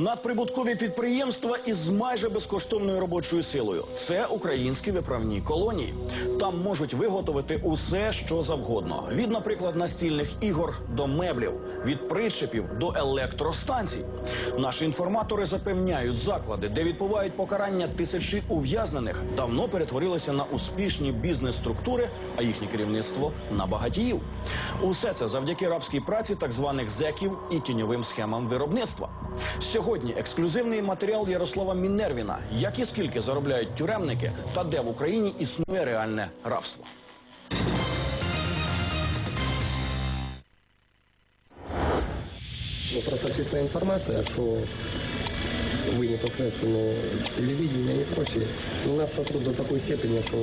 Надприбуткові підприємства із майже безкоштовною робочою силою. Це українські виправні колонії. Там можуть виготовити усе, що завгодно. Від, наприклад, настільних ігор до меблів, від причепів до електростанцій. Наші інформатори запевняють, заклади, де відбувають покарання тисячі ув'язнених, давно перетворилися на успішні бізнес-структури, а їхнє керівництво на багатіїв. Усе це завдяки рабській праці так званих зеків і тіньовим схемам виробництва. Сьогодні ексклюзивний матеріал Ярослава Мінервіна. Як і скільки заробляють тюремники, та де в Україні існує реальне рабство. Ну, просочится информация, что вы непосредственно телевидение и прочее, у нас сотрут до такой степени, что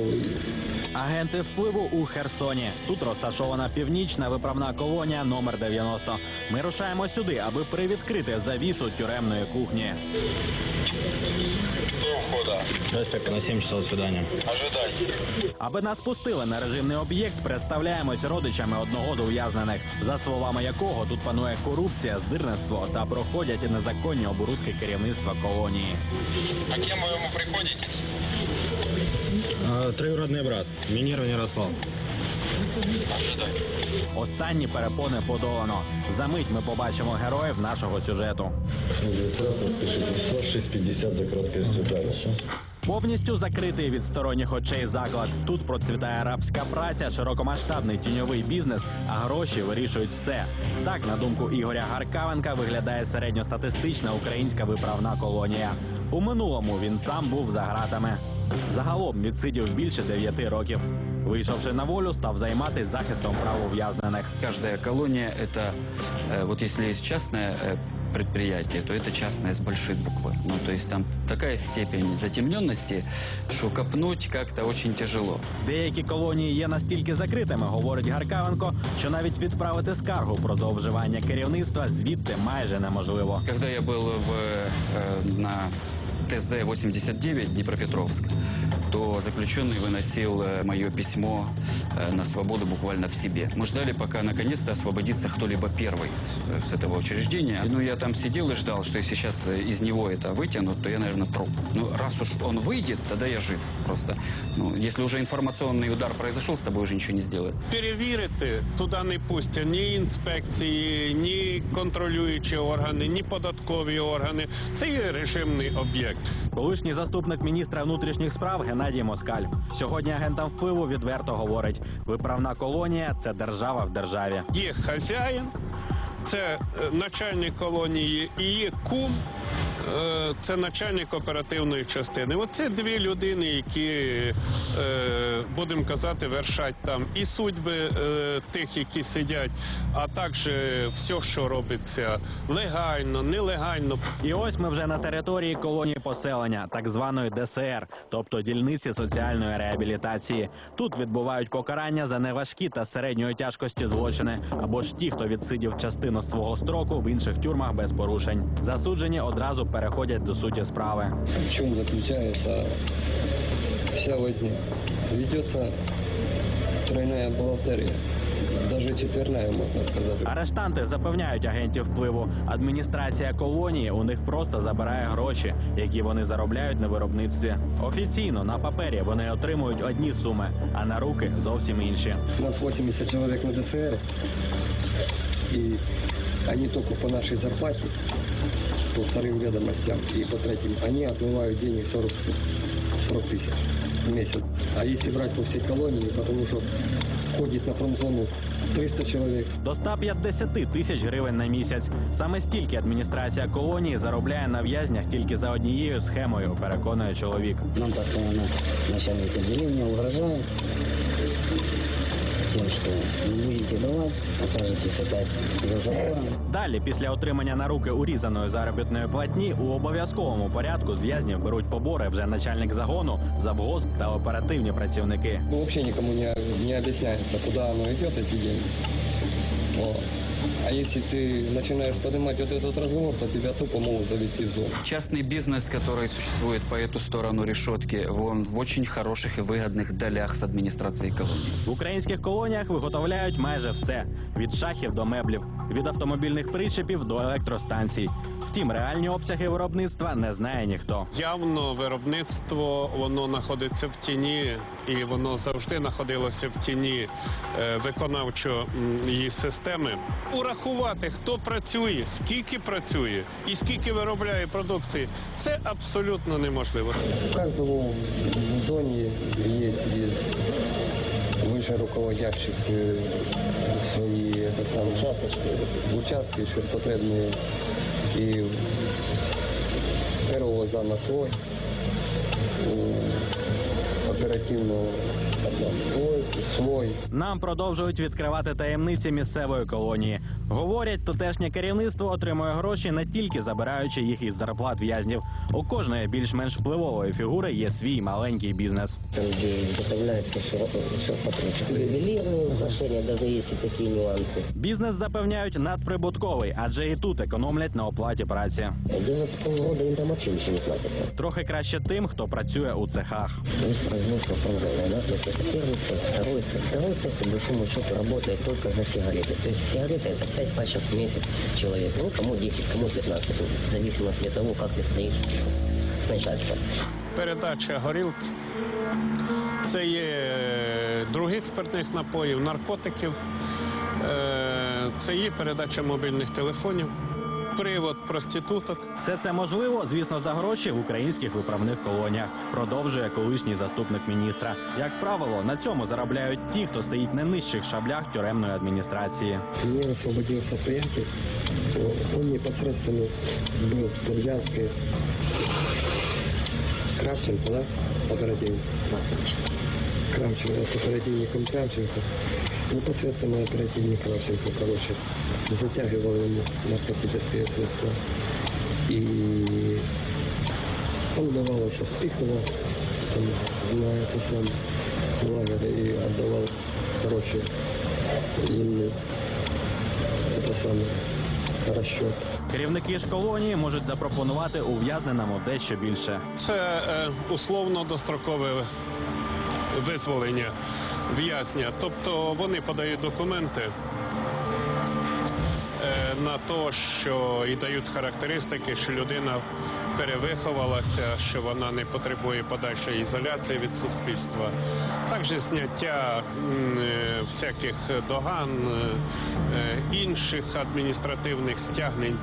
Агенти впливу у Херсоні. Тут розташована північна виправна колонія номер 90. Ми рушаємо сюди, аби привідкрити завісу тюремної кухні. Доставка на 7 часов свидания. Аби нас пустили на режимний об'єкт, представляємось родичами одного з ув'язнених, за словами якого тут панує корупція, здирництво та проходять незаконні оборудки керівництва колонії. А ким ви йому приходите? Троюродный брат. Минирование Ярослав. Останні перепони подолано. За мить ми побачимо героїв нашого сюжету. 650 за краткое свидание. Повністю закритий від сторонніх очей заклад. Тут процвітає рабська праця, широкомасштабний тіньовий бізнес, а гроші вирішують все. Так, на думку Ігоря Гаркавенка, виглядає середньостатистична українська виправна колонія. У минулому він сам був за гратами. Загалом відсидів більше дев'яти років. Вийшовши на волю, став займатися захистом прав ув'язнених. Каждая колония это, э, вот если есть частное э, предприятие, то это частное с большой буквы. Ну, то есть там такая степень затемненности, что копнуть как-то очень тяжело. Деякі колонії є настільки закритими, говорить Гаркавенко, що навіть відправити скаргу про зловживання керівництва звідти майже неможливо. Когда я был в, э, на ТЗ-89 Днепропетровск, то заключенный выносил э, мое письмо э, на свободу буквально в себе. Мы ждали, пока наконец-то освободится кто-либо первый с, с этого учреждения. Ну, я там сидел и ждал, что если сейчас э, из него это вытянут, то я, наверное, труп. Ну, раз уж он выйдет, тогда я жив просто. Ну, если уже информационный удар произошел, с тобой уже ничего не сделают. Перевірити туди не пустять ні інспекції, ні контролюючі органи, ні податкові органи. Це є режимний об'єкт. Колишній заступник міністра внутрішніх справ Геннадій Москаль. Сьогодні агентам впливу відверто говорить: виправна колонія це держава в державі. Є хазяїн, це е, начальник колонії, і є кум. Е, Це начальник оперативної частини. Оце дві людини, які, е, будемо казати, вершать там і судьби е, тих, які сидять, а також все, що робиться легально, нелегально. І ось ми вже на території колонії поселення, так званої ДСР, тобто дільниці соціальної реабілітації. Тут відбувають покарання за неважкі та середньої тяжкості злочини, або ж ті, хто відсидів частину свого строку в інших тюрмах без порушень. Засуджені одразу переходять до суті справи. в чем заключается вся возня. Ведется тройная бухгалтерия, даже четверная, можно сказать. Арештанти запевняють агентів впливу. Адміністрація колонії у них просто забирає гроші, які вони заробляють на виробництві. Офіційно на папері вони отримують одні суми, а на руки зовсім інші. У нас 80 человек на ДСР, и они только по нашей зарплате, по вторым ведомостям и по третьим, они отмывают денег 40, 40 тысяч в месяц. А если брать по всей колонии, потому что ходит на промзону 300 человек, До 150 тисяч гривень на місяць. Саме стільки адміністрація колонії заробляє на в'язнях тільки за однією схемою, переконує чоловік. Нам постоянно начальник отделения угрожает что не будете давати, окажетесь опять за забором. Далі, після отримання на руки урізаної заробітної платні, у обов'язковому порядку з в'язнів беруть побори вже начальник загону, завгосп та оперативні працівники. ну, взагалі нікому не, не об'ясняється, куди воно йде, ці деньги. Вот. А если ты начинаешь поднимать вот этот разговор, то тебя тупо могут завести в зону. Частный бизнес, который существует по эту сторону решетки, он в очень хороших и выгодных долях с администрацией колонии. В українських колоніях виготовляють майже все від шахів до меблів. від автомобільних причепів до електростанцій. Втім, реальні обсяги виробництва не знає ніхто. Явно виробництво воно знаходиться в тіні, і воно завжди знаходилося в тіні е, виконавчої системи. Урахувати, хто працює, скільки працює і скільки виробляє продукції, це абсолютно неможливо. В зоне есть из выше руководящих э, свои это там, участки, участки ширпотребные и первого зама свой, у оперативного там, свой, свой. Нам продовжують відкривати таємниці місцевої колонії. Говорять, тутешнє керівництво отримує гроші не тільки забираючи їх із зарплат в'язнів. У кожної більш-менш впливової фігури є свій маленький бізнес. Там, где изготовляется все, все по Ювелирные украшения, даже есть и такие нюансы. Бізнес запевняють надприбутковий, адже і тут економлять на оплаті праці. Дело такого рода, им там вообще ничего не платят. Трохи краще тим, хто працює у цехах. Есть производство франзона, да, то есть это первый цех, второй цех. Второй цех, по большому счету, работает только за сигареты. То есть сигареты это 5 пачек в месяц человек. Ну, кому 10, кому 15, в зависимости от того, как ты стоишь начальство. Передача горілки. Це є е, других спиртних напоїв, наркотиків, е, це є передача мобільних телефонів, привод проституток. Все це можливо, звісно, за гроші в українських виправних колоніях. Продовжує колишній заступник міністра. Як правило, на цьому заробляють ті, хто стоїть на нижчих шаблях тюремної адміністрації. Мне освободился приятель, то он непосредственно был в Турзянской Кравченко, да, оперативник? Кравченко, с оперативником Кравченко. Непосредственно оперативник Кравченко, короче, затягивал ему наркотическое средство. И он давал еще спихивал на это сам лагерь и отдавал, короче, ему это самое, расчет. Керівники ж колонії можуть запропонувати ув'язненому дещо більше. Це е, условно дострокове визволення в'язня. Тобто вони подають документи е, на те, що і дають характеристики, що людина перевиховалася, що вона не потребує подальшої ізоляції від суспільства. Також зняття е, всяких доган, е, е, інших адміністративних стягнень,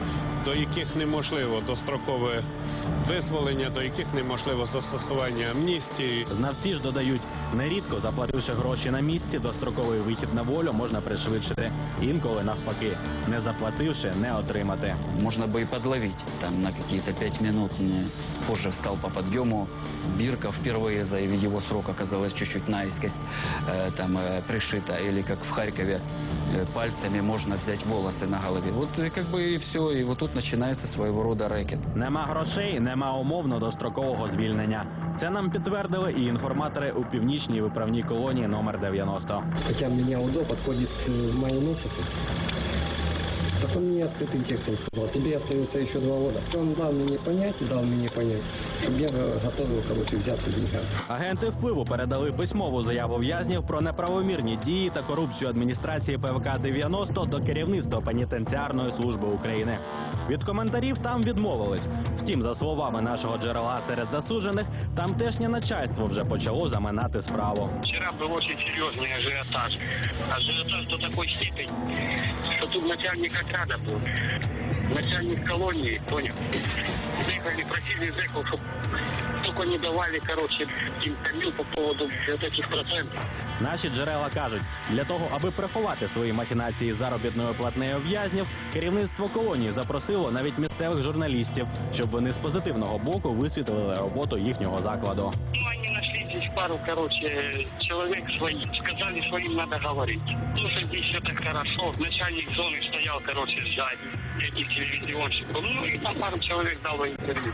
до яких неможливо дострокове визволення, до яких неможливо застосування амністії. Знавці ж додають, нерідко заплативши гроші на місці, достроковий вихід на волю можна пришвидшити. Інколи навпаки, не заплативши, не отримати. Можно бы и подловить там на какие-то пять минут. Мне позже встал по подъему. Бирка впервые за его срок оказалась чуть-чуть наискось э, там э, пришита. Или как в Харькове э, пальцами можно взять волосы на голове. Вот и как бы и все. И вот тут начинается своего рода рэкет. Нема грошей, нема умовно дострокового звільнення. Це нам підтвердили і інформатори у північній виправній колонії номер 90. Хотя меня УДО подходит э, в мае месяце. Так он мне открытым текстом сказал, тебе остается еще два года. Он дал мне понять, дал мне понять, чтобы я э, готовил, короче, взяться деньгами. Агенти впливу передали письмову заяву в'язнів про неправомірні дії та корупцію адміністрації ПВК 90 до керівництва пенітенціарної служби України. Від коментарів там відмовились. Втім, за словами нашого джерела серед засуджених, тамтешнє начальство вже почало заминати справу. Вчера был очень серьезный ажиотаж. Ажиотаж до такой степени, что тут начальник отряда был. Начальник колонии, понял? Зэкали, просили зэков, чтобы только не давали, короче, интервью по поводу вот этих процентов. Наші джерела кажуть, для того, аби приховати свої махінації заробітною платнею в'язнів, керівництво колонії запросило навіть місцевих журналістів, щоб вони з позитивного боку висвітлили роботу їхнього закладу. Ну, они нашли здесь пару, короче, человек своих. Сказали, что им надо говорить. Ну, здесь все так хорошо. Начальник зоны стоял, короче, сзади этих телевизионщиков. Ну, и там пару человек дало интервью.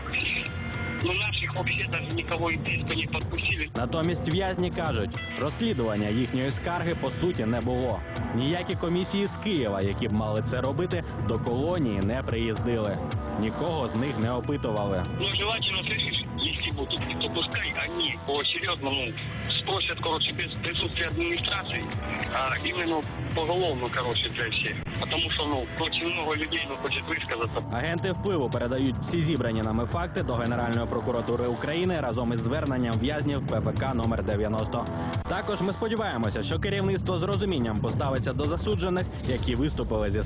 Но наших вообще даже никого и близко не подпустили. Натомість в'язні кажуть, розслідування їхньої скарги по суті не було. Ніякі комісії з Києва, які б мали це робити, до колонії не приїздили. Нікого з них не опитували. Ну, желательно, если будут, то пускай они по-серьезному спросят, короче, без присутствия администрации, а именно поголовно, короче, для всех. Потому что, ну, очень много людей, ну, хочет высказаться. Агенти впливу передають всі зібрані нами факти до Генеральної прокуратури України разом із зверненням в'язнів ППК номер 90. Також ми сподіваємося, що керівництво з розумінням поставиться до засуджених, які виступили зі